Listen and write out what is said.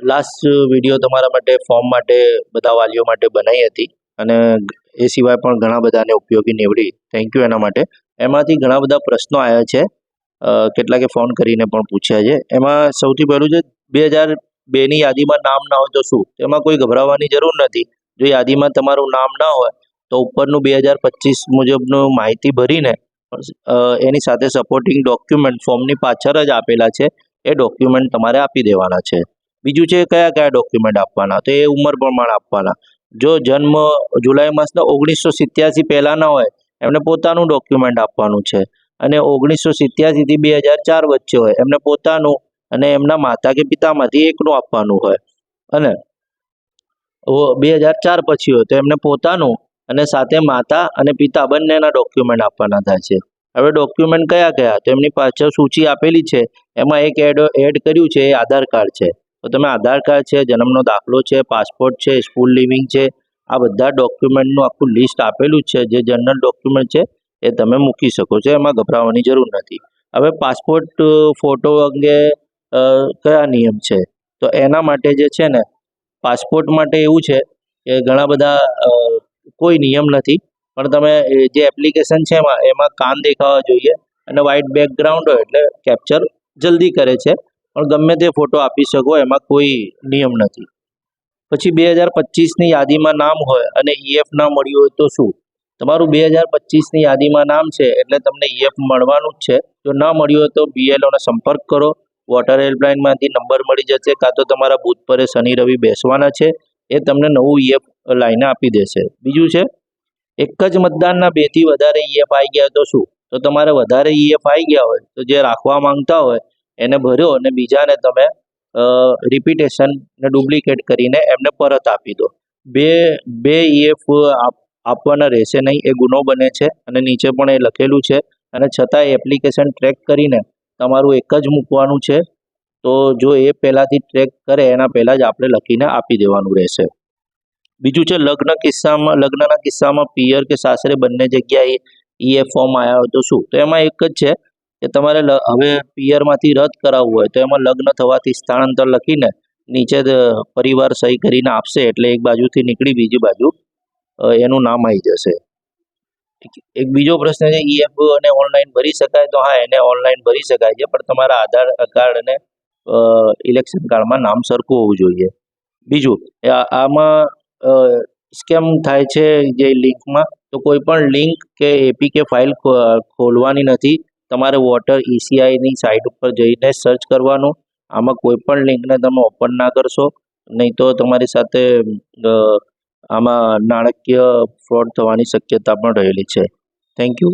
Last video તમારા માટે form માટે, બધા વાલીઓ માટે બનાવી હતી. અને એ સિવાય પણ ઘણા બધાને ઉપયોગી નીવડી. થેન્ક યુ એના માટે. એમાંથી ઘણા બધા પ્રશ્નો આવ્યા છે. કેટલાકે ફોન કરીને પણ પૂછ્યા છે. એમાં સૌથી પહેલું છે, બે હજાર બેની યાદીમાં નામ ના હોય તો શું? એમાં કોઈ ગભરાવાની જરૂર નથી. જો યાદીમાં તમારું નામ ના હોય, તો ઉપરનું બે હજાર પચીસ મુજબનું માહિતી ભરીને એની સાથે સપોર્ટિંગ ડોક્યુમેન્ટ ફોર્મની પાછળ જ આપેલા છે. એ ડોક્યુમેન્ટ તમારે આપી દેવાના છે. બીજું છે કયા કયા ડોક્યુમેન્ટ આપવાના? તો એ ઉંમર પ્રમાણે આપવાના. જો જન્મ જુલાઈ માસના ઓગણીસો સિત્યાસી પહેલાંના હોય, એમને પોતાનું ડોક્યુમેન્ટ આપવાનું છે. અને ઓગણીસો સિત્યાસીથી બે હજાર ચાર વચ્ચે હોય, એમને પોતાનું અને એમના માતા કે પિતામાંથી એકનું આપવાનું હોય. અને બે હજાર ચાર પછી હોય, તો એમને પોતાનું અને સાથે માતા અને પિતા બંનેના ડોક્યુમેન્ટ આપવાના થાય છે. હવે ડોક્યુમેન્ટ કયા કયા? તો એમની પાછળ સૂચિ આપેલી છે. એમાં એક એડ એડ કર્યું છે, એ આધાર કાર્ડ છે. તો તમે આધાર કાર્ડ છે, જન્મનો દાખલો છે, પાસપોર્ટ છે, સ્કૂલ લિવિંગ છે, આ બધા ડોક્યુમેન્ટનું આખું લિસ્ટ આપેલું છે, જે જનરલ ડોક્યુમેન્ટ છે, એ તમે મૂકી શકો છો, એમાં ગભરાવાની જરૂર નથી. હવે પાસપોર્ટ ફોટો અંગે કયા નિયમ છે? તો એના માટે જે છે ને, પાસપોર્ટ માટે એવું છે કે ઘણા બધા કોઈ નિયમ નથી, પણ તમે જે એપ્લિકેશન છે એમાં એમાં કાન દેખાવા જોઈએ અને વ્હાઇટ બેકગ્રાઉન્ડ હોય એટલે કેપ્ચર જલ્દી કરે છે. પણ ગમે તે ફોટો આપી શકો, એમાં કોઈ નિયમ નથી. પછી બે હજાર પચીસની યાદીમાં નામ હોય અને ઈએફ ના મળ્યું હોય તો શું? તમારું બે હજાર પચીસની યાદીમાં નામ છે એટલે તમને ઈએફ મળવાનું જ છે. જો ન મળ્યું હોય તો બીએલઓનો સંપર્ક કરો. વોટર હેલ્પલાઇનમાંથી નંબર મળી જશે, કાં તો તમારા બૂથ પર શનિ રવિ બેસવાના છે. એ તમને નવું ઈએફ લાઈને આપી દેશે. બીજું છે, એક જ મતદાનના બેથી વધારે ઈએફ આવી ગયા તો શું? તો તમારે વધારે ઈએફ આવી ગયા હોય, તો જે રાખવા માંગતા હોય એને ભર્યો અને બીજાને તમે રિપીટેશન ને ડુપ્લિકેટ કરીને એમને પરત આપી દો. બે બે ઈએફ આપવાના રહેશે નહીં, એ ગુનો બને છે અને નીચે પણ એ લખેલું છે. અને છતાં એપ્લિકેશન ટ્રેક કરીને તમારું એક જ મૂકવાનું છે. તો જો એ પહેલાંથી ટ્રેક કરે, એના પહેલાં જ આપણે લખીને આપી દેવાનું રહેશે. બીજું છે, લગ્ન કિસ્સામાં, લગ્નના કિસ્સામાં પિયર કે સાસરે બંને જગ્યાએ ઈએફ ફોર્મ આવ્યા હોય તો શું? તો એમાં એક જ છે કે તમારે હવે પિયરમાંથી રદ કરાવવું હોય તો એમાં લગ્ન થવાથી સ્થળાંતર લખીને નીચે પરિવાર સહી કરીને આપશે એટલે એક બાજુથી નીકળી બીજી બાજુ એનું નામ આવી જશે. એક બીજો પ્રશ્ન છે ઈએફ અને ઓનલાઈન ભરી શકાય તો હા, એને ઓનલાઈન ભરી શકાય છે, પણ તમારા આધાર કાર્ડ અને ઇલેક્શન કાર્ડમાં નામ સરખું હોવું જોઈએ. બીજું આમાં સ્કેમ થાય છે જે લિંકમાં, તો કોઈ પણ લિંક કે એપીકે ફાઇલ ખોલવાની નથી તમારે વોટર ઈસીઆઈની સાઇટ ઉપર જઈને સર્ચ કરવાનું. આમાં કોઈ પણ લિંકને તમે ઓપન ના કરશો. નહીં તો તમારી સાથે આમાં નાણાકીય ફ્રોડ થવાની શક્યતા પણ રહેલી છે. Thank you